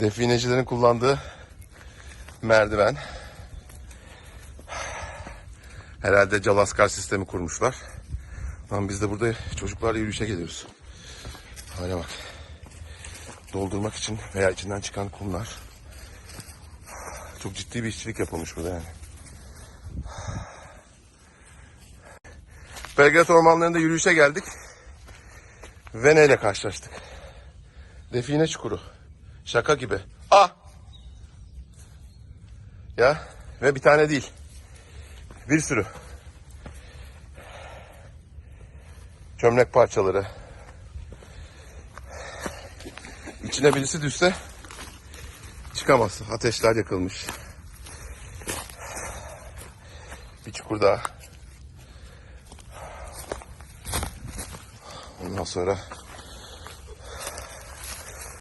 Definecilerin kullandığı merdiven. Herhalde Calaskar sistemi kurmuşlar. Ama biz de burada çocuklarla yürüyüşe geliyoruz. Hale bak. Doldurmak için veya içinden çıkan kumlar. Çok ciddi bir işçilik yapılmış burada yani. Belgrad ormanlarında yürüyüşe geldik. Ve neyle karşılaştık? Define çukuru. Şaka gibi. Ah! Ya ve bir tane değil. Bir sürü. Çömlek parçaları. İçine birisi düşse çıkamaz. Ateşler yakılmış. Bir çukur daha. Ondan sonra